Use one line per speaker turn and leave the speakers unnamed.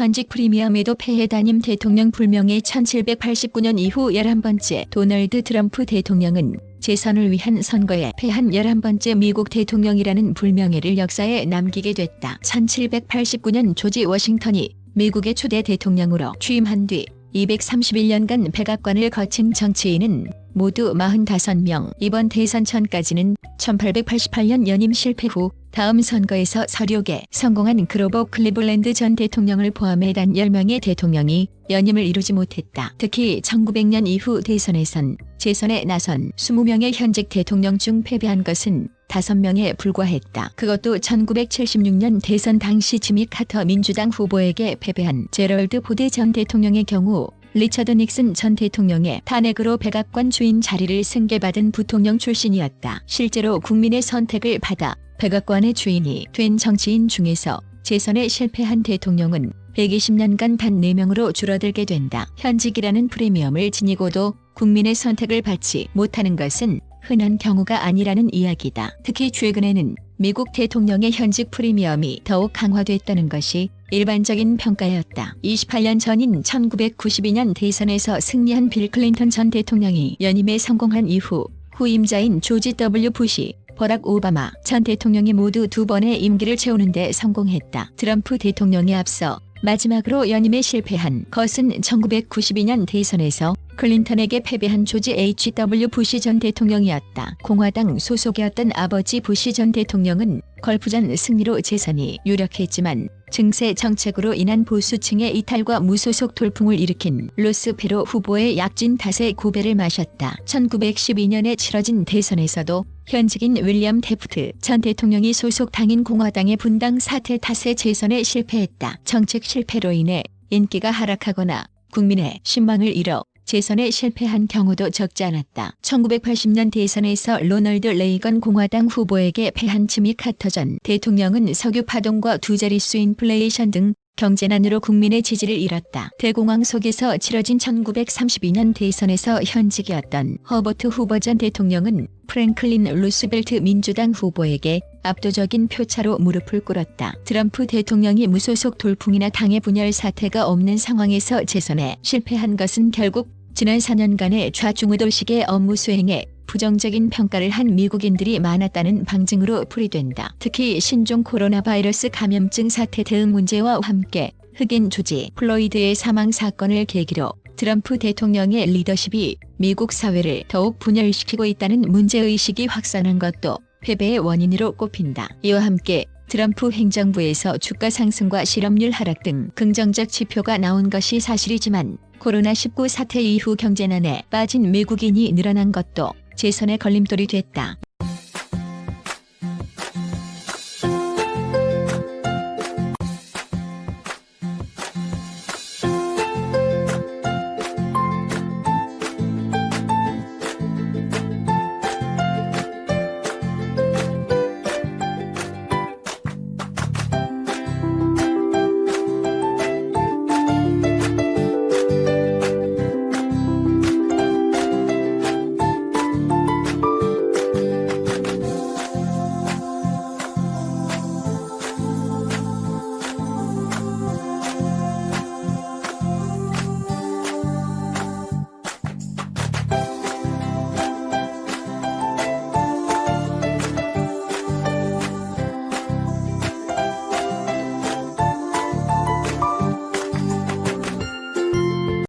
현직 프리미엄에도 패해 담임 대통령 불명예 1789년 이후 11번째 도널드 트럼프 대통령은 재선을 위한 선거에 패한 11번째 미국 대통령이라는 불명예를 역사에 남기게 됐다. 1789년 조지 워싱턴이 미국의 초대 대통령으로 취임한 뒤 231년간 백악관을 거친 정치인은 모두 45명. 이번 대선 전까지는 1888년 연임 실패 후 다음 선거에서 서륙에 성공한 그로버 클리블랜드 전 대통령을 포함해 단 10명의 대통령이 연임을 이루지 못했다. 특히 1900년 이후 대선에선 재선에 나선 20명의 현직 대통령 중 패배한 것은 5명에 불과했다. 그것도 1976년 대선 당시 지미 카터 민주당 후보에게 패배한 제럴드 포드 전 대통령의 경우 리처드 닉슨 전 대통령의 탄핵으로 백악관 주인 자리를 승계받은 부통령 출신이었다. 실제로 국민의 선택을 받아 백악관의 주인이 된 정치인 중에서 재선에 실패한 대통령은 120년간 단 4명으로 줄어들게 된다. 현직이라는 프리미엄을 지니고도 국민의 선택을 받지 못하는 것은 흔한 경우가 아니라는 이야기다. 특히 최근에는 미국 대통령의 현직 프리미엄이 더욱 강화됐다는 것이 일반적인 평가였다. 28년 전인 1992년 대선에서 승리한 빌 클린턴 전 대통령이 연임에 성공한 이후 후임자인 조지 W. 부시, 버락 오바마 전 대통령이 모두 두 번의 임기를 채우는데 성공했다. 트럼프 대통령에 앞서 마지막으로 연임에 실패한 것은 1992년 대선에서 클린턴에게 패배한 조지 H.W. 부시 전 대통령이었다. 공화당 소속이었던 아버지 부시 전 대통령은 걸프전 승리로 재선이 유력했지만 증세 정책으로 인한 보수층의 이탈과 무소속 돌풍을 일으킨 로스페로 후보의 약진 탓에 고배를 마셨다. 1912년에 치러진 대선에서도 현직인 윌리엄 테프트 전 대통령이 소속 당인 공화당의 분당 사태 탓에 재선에 실패했다. 정책 실패로 인해 인기가 하락하거나 국민의 신망을 잃어 재선에 실패한 경우도 적지 않았다. 1980년 대선에서 로널드 레이건 공화당 후보에게 패한 지미 카터 전 대통령은 석유 파동과 두 자릿수 인플레이션 등 경제난으로 국민의 지지를 잃었다. 대공황 속에서 치러진 1932년 대선에서 현직이었던 허버트 후보 전 대통령은 프랭클린 루스벨트 민주당 후보에게 압도적인 표차로 무릎을 꿇었다. 트럼프 대통령이 무소속 돌풍이나 당의 분열 사태가 없는 상황에서 재선에 실패한 것은 결국 지난 4년간의 좌중우돌식의 업무 수행에 부정적인 평가를 한 미국인들이 많았다는 방증으로 풀이된다. 특히 신종 코로나 바이러스 감염증 사태 대응 문제와 함께 흑인 조지 플로이드의 사망 사건을 계기로 트럼프 대통령의 리더십이 미국 사회를 더욱 분열시키고 있다는 문제의식이 확산한 것도 패배의 원인으로 꼽힌다. 이와 함께 트럼프 행정부에서 주가 상승과 실업률 하락 등 긍정적 지표가 나온 것이 사실이지만 코로나19 사태 이후 경제난에 빠진 미국인이 늘어난 것도 재선의 걸림돌이 됐다.